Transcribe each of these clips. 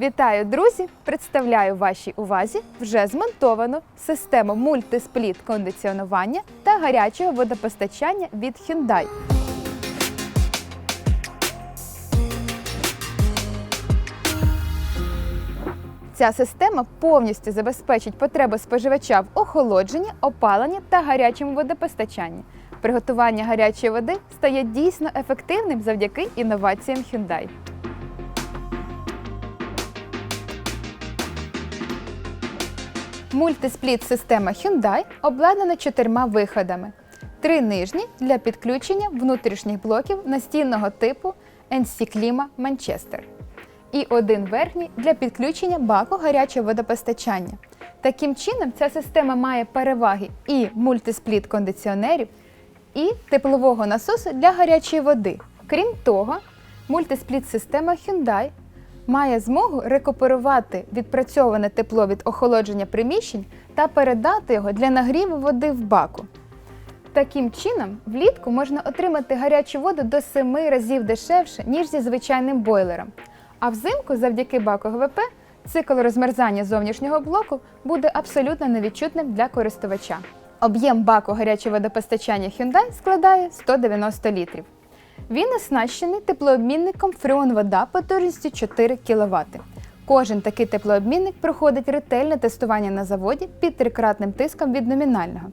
Вітаю, друзі! Представляю вашій увазі вже змонтовану систему мультиспліт кондиціонування та гарячого водопостачання від Hyundai. Ця система повністю забезпечить потреби споживача в охолодженні, опаленні та гарячому водопостачанні. Приготування гарячої води стає дійсно ефективним завдяки інноваціям Hyundai. Мультиспліт система Hyundai обладнана чотирма виходами: три нижні для підключення внутрішніх блоків настільного типу NC Klima Manchester і один верхній для підключення баку гарячого водопостачання. Таким чином, ця система має переваги і мультиспліт кондиціонерів, і теплового насосу для гарячої води. Крім того, мультиспліт система Hyundai має змогу рекуперувати відпрацьоване тепло від охолодження приміщень та передати його для нагріву води в баку. Таким чином, влітку можна отримати гарячу воду до 7 разів дешевше, ніж зі звичайним бойлером. А взимку, завдяки баку ГВП, цикл розмерзання зовнішнього блоку буде абсолютно невідчутним для користувача. Об'єм баку гарячого водопостачання Hyundai складає 190 літрів. Він оснащений теплообмінником Freon вода потужністю 4 кВт. Кожен такий теплообмінник проходить ретельне тестування на заводі під трикратним тиском від номінального.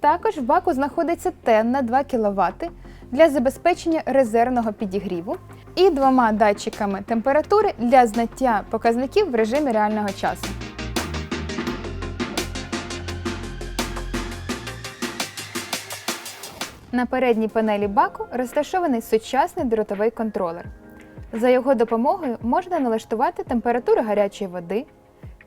Також в баку знаходиться тен на 2 кВт для забезпечення резервного підігріву і двома датчиками температури для знаття показників в режимі реального часу. На передній панелі баку розташований сучасний дротовий контролер. За його допомогою можна налаштувати температуру гарячої води,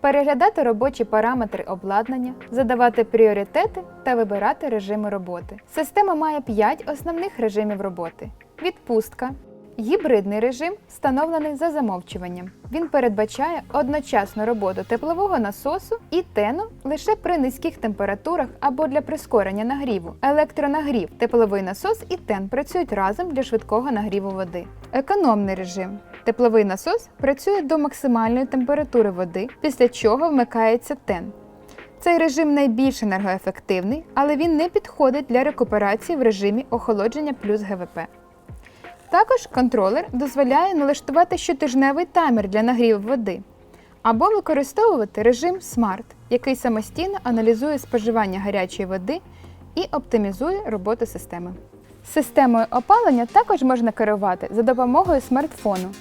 переглядати робочі параметри обладнання, задавати пріоритети та вибирати режими роботи. Система має 5 основних режимів роботи: відпустка, гібридний режим, встановлений за замовчуванням. Він передбачає одночасну роботу теплового насосу і тену лише при низьких температурах або для прискорення нагріву. Електронагрів, тепловий насос і тен працюють разом для швидкого нагріву води. Економний режим. Тепловий насос працює до максимальної температури води, після чого вмикається тен. Цей режим найбільш енергоефективний, але він не підходить для рекуперації в режимі охолодження плюс ГВП. Також контролер дозволяє налаштувати щотижневий таймер для нагріву води або використовувати режим SMART, який самостійно аналізує споживання гарячої води і оптимізує роботу системи. Системою опалення також можна керувати за допомогою смартфону.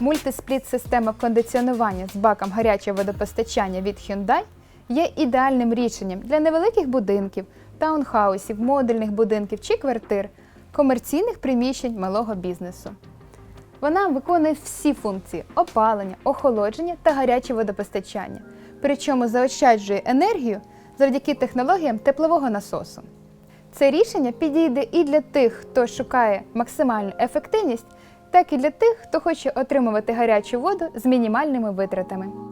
Мультиспліт система кондиціонування з баком гарячого водопостачання від Hyundai є ідеальним рішенням для невеликих будинків, таунхаусів, модульних будинків чи квартир, комерційних приміщень малого бізнесу. Вона виконує всі функції опалення, охолодження та гаряче водопостачання, причому заощаджує енергію завдяки технологіям теплового насосу. Це рішення підійде і для тих, хто шукає максимальну ефективність, так і для тих, хто хоче отримувати гарячу воду з мінімальними витратами.